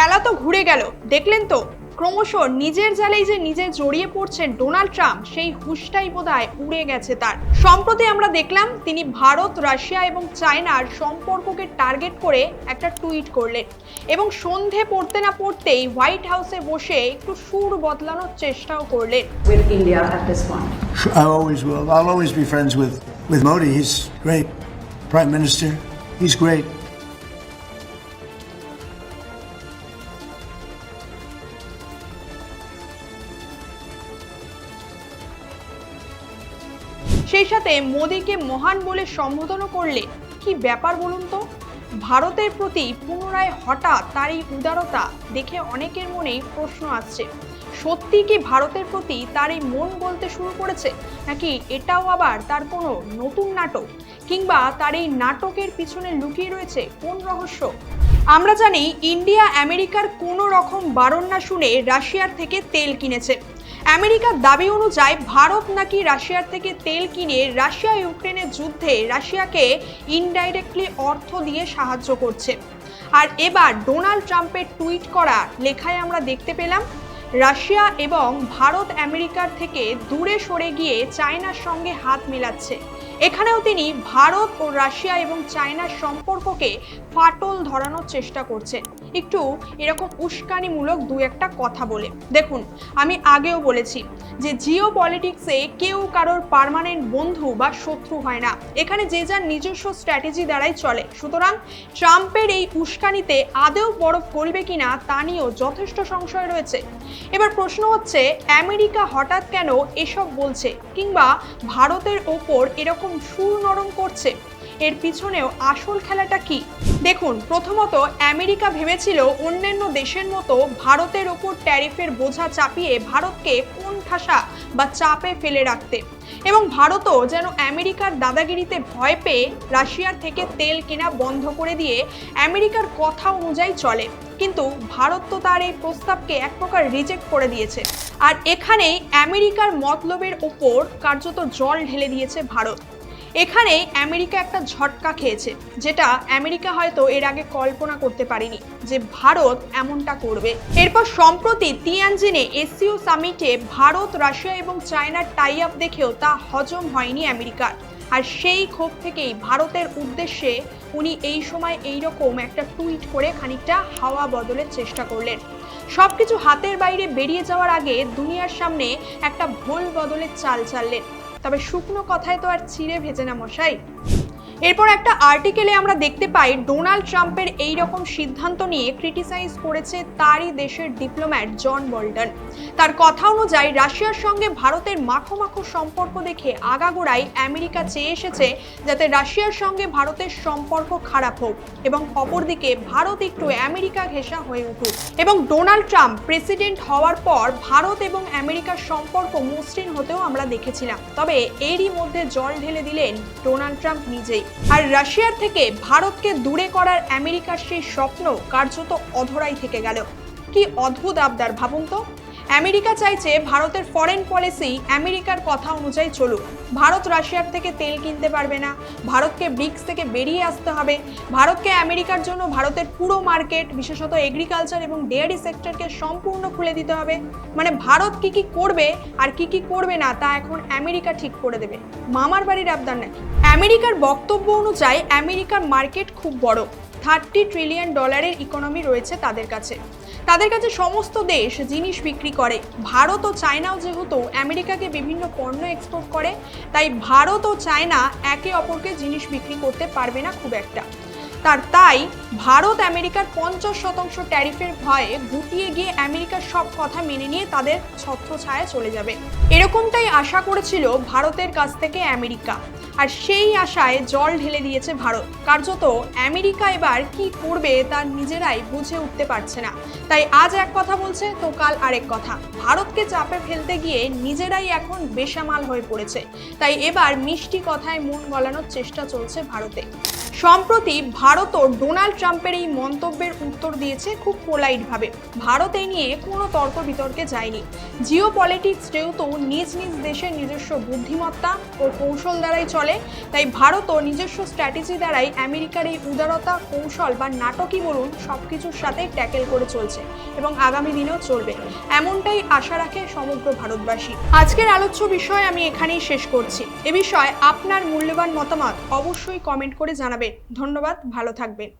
খেলা তো ঘুরে গেল দেখলেন তো ক্রমশ নিজের জালেই যে নিজে জড়িয়ে পড়ছেন ডোনাল্ড ট্রাম্প সেই হুশটাই বোধহয় উড়ে গেছে তার সম্প্রতি আমরা দেখলাম তিনি ভারত রাশিয়া এবং চায়নার সম্পর্ককে টার্গেট করে একটা টুইট করলেন এবং সন্ধে পড়তে না পড়তেই হোয়াইট হাউসে বসে একটু সুর বদলানোর চেষ্টাও করলেন with India at this point. I always will. I'll always be friends with, with Modi. He's great. Prime Minister, he's great. সেই সাথে মোদীকে মহান বলে সম্বোধনও করলে কি ব্যাপার বলুন তো? ভারতের প্রতি পুনরায় হঠাৎ তার এই উদারতা দেখে অনেকের মনেই প্রশ্ন আসছে। সত্যি কি ভারতের প্রতি তার এই মন বলতে শুরু করেছে? নাকি এটাও আবার তার কোনো নতুন নাটক? কিংবা তার এই নাটকের পিছনে লুকিয়ে রয়েছে কোন রহস্য? আমরা জানি ইন্ডিয়া আমেরিকার কোনো রকম বারণ না শুনে রাশিয়ার থেকে তেল কিনেছে। আমেরিকার দাবি অনুযায়ী ভারত নাকি রাশিয়ার থেকে তেল কিনে রাশিয়া ইউক্রেনের যুদ্ধে রাশিয়াকে ইনডাইরেক্টলি অর্থ দিয়ে সাহায্য করছে। আর এবার ডোনাল্ড ট্রাম্পের টুইট করা লেখায় আমরা দেখতে পেলাম, রাশিয়া এবং ভারত আমেরিকার থেকে দূরে সরে গিয়ে চায়নার সঙ্গে হাত মেলাচ্ছে। এখানেও তিনি ভারত ও রাশিয়া এবং চায়নার সম্পর্ককে ফাটল ধরানোর চেষ্টা করছেন। একটু এরকম উস্কানিমূলক দু একটা কথা বলে। দেখুন, আমি আগেও বলেছি যে জিও পলিটিক্সে কেউ কারোর পার্মানেন্ট বন্ধু বা শত্রু হয় না। এখানে যে যার নিজস্ব স্ট্র্যাটেজি দ্বারাই চলে। সুতরাং ট্রাম্পের এই উস্কানিতে আদেও বরফ গলবে কিনা তা নিয়েও যথেষ্ট সংশয় রয়েছে। এবার প্রশ্ন হচ্ছে, আমেরিকা হঠাৎ কেন এসব বলছে কিংবা ভারতের ওপর এরকম সুর নরম করছে। এর পিছনেও আসল খেলাটা কি? দেখুন, প্রথমত আমেরিকা ভেবেছিল অন্যান্য দেশের মতো ভারতের ওপর ট্যারিফের বোঝা চাপিয়ে ভারতকে কোন ঠাসা বা চাপে ফেলে রাখতে এবং ভারতও যেন আমেরিকার দাদাগিরিতে ভয় পেয়ে রাশিয়ার থেকে তেল কেনা বন্ধ করে দিয়ে আমেরিকার কথা অনুযায়ী চলে। কিন্তু ভারত তো তার এই প্রস্তাবকে এক প্রকার রিজেক্ট করে দিয়েছে। আর এখানেই আমেরিকার মতলবের ওপর কার্যত জল ঢেলে দিয়েছে ভারত। এখানে আমেরিকা একটা ঝটকা খেয়েছে, যেটা আমেরিকা হয়তো এর আগে কল্পনা করতে পারেনি যে ভারত এমনটা করবে। এরপর সম্প্রতি তিয়ানজিনে এসিও সামিটে ভারত, রাশিয়া এবং চায়নার টাই আপ দেখেও তা হজম হয়নি আমেরিকার। আর সেই ক্ষোভ থেকেই ভারতের উদ্দেশ্যে উনি এই সময় এই রকম একটা টুইট করে খানিকটা হাওয়া বদলের চেষ্টা করলেন। সবকিছু হাতের বাইরে বেরিয়ে যাওয়ার আগে দুনিয়ার সামনে একটা ভোল বদলের চাল চাললেন। তবে শুকনো কথায় তো আর চিড়ে ভেজে না মশাই। এরপর একটা আর্টিকেলে আমরা দেখতে পাই, ডোনাল্ড ট্রাম্পের এই রকম সিদ্ধান্ত নিয়ে ক্রিটিসাইজ করেছে তারই দেশের ডিপ্লোম্যাট জন বল্টন। তার কথা অনুযায়ী, রাশিয়ার সঙ্গে ভারতের মাখো মাখো সম্পর্ক দেখে আগাগোড়াই আমেরিকা চেয়ে এসেছে যাতে রাশিয়ার সঙ্গে ভারতের সম্পর্ক খারাপ হোক এবং অপরদিকে ভারত একটু আমেরিকা ঘেঁষা হয়ে উঠুক। এবং ডোনাল্ড ট্রাম্প প্রেসিডেন্ট হওয়ার পর ভারত এবং আমেরিকার সম্পর্ক মসৃণ হতেও আমরা দেখেছিলাম। তবে এরই মধ্যে জল ঢেলে দিলেন ডোনাল্ড ট্রাম্প নিজেই। আর রাশিয়ার থেকে ভারতকে দূরে করার আমেরিকার সেই স্বপ্ন কার্যত অধরাই থেকে গেল। কি অদ্ভুত আবদার, ভাবুন তো। আমেরিকা চাইছে ভারতের ফরেন পলিসি আমেরিকার কথা অনুযায়ী চলুক। ভারত রাশিয়ার থেকে তেল কিনতে পারবে না। ভারতকে ব্রিক্স থেকে বেরিয়ে আসতে হবে। ভারতকে আমেরিকার জন্য ভারতের পুরো মার্কেট, বিশেষত এগ্রিকালচার এবং ডেয়ারি সেক্টরকে সম্পূর্ণ খুলে দিতে হবে। মানে ভারত কি কি করবে আর কি কি করবে না, তা এখন আমেরিকা ঠিক করে দেবে। মামার বাড়ির আবদার নাকি? আমেরিকার বক্তব্য অনুযায়ী আমেরিকার মার্কেট খুব বড়। থার্টি ট্রিলিয়ন ডলারের ইকোনমি রয়েছে তাদের কাছে। তাদের কাছে সমস্ত দেশ জিনিস বিক্রি করে। ভারত ও চায়নাও যেহেতু আমেরিকাকে বিভিন্ন পণ্য এক্সপোর্ট করে, তাই ভারত ও চায়না একে অপরকে জিনিস বিক্রি করতে পারবে না খুব একটা। তার তাই ভারত আমেরিকার পঞ্চাশ শতাংশ ট্যারিফের ভয়ে গুটিয়ে গিয়ে আমেরিকার সব কথা মেনে নিয়ে তাদের ছত্রছায়া চলে যাবে। এরকমটাই আশা করেছিল ভারতের কাছ থেকে আমেরিকা। আর সেই আশায় জল ঢেলে দিয়েছে ভারত। কার্যত আমেরিকা এবার কি করবে তার নিজেরাই বুঝে উঠতে পারছে না। তাই আজ এক কথা বলছে, তো কাল আরেক কথা। ভারতকে চাপে ফেলতে গিয়ে নিজেরাই এখন বেসামাল হয়ে পড়েছে। তাই এবার মিষ্টি কথায় মন গলানোর চেষ্টা চলছে ভারতে। সম্প্রতি ভারতও ডোনাল্ড ট্রাম্পের এই মন্তব্যের উত্তর দিয়েছে খুব পোলাইটভাবে। ভারত এই নিয়ে কোনো তর্ক বিতর্কে যায়নি। জিও পলিটিক্স যেহেতু নিজ নিজ দেশের নিজস্ব বুদ্ধিমত্তা ও কৌশল দ্বারাই চলে, তাই ভারতও নিজস্ব স্ট্র্যাটেজি দ্বারাই আমেরিকার এই উদারতা, কৌশল বা নাটকই বলুন সব কিছুর সাথে ট্যাকেল করে চলছে এবং আগামী দিনেও চলবে। এমনটাই আশা রাখে সমগ্র ভারতবাসী। আজকের আলোচ্য বিষয় আমি এখানেই শেষ করছি। এ বিষয়ে আপনার মূল্যবান মতামত অবশ্যই কমেন্ট করে জানাবেন। ধন্যবাদ ভালো থাকবেন।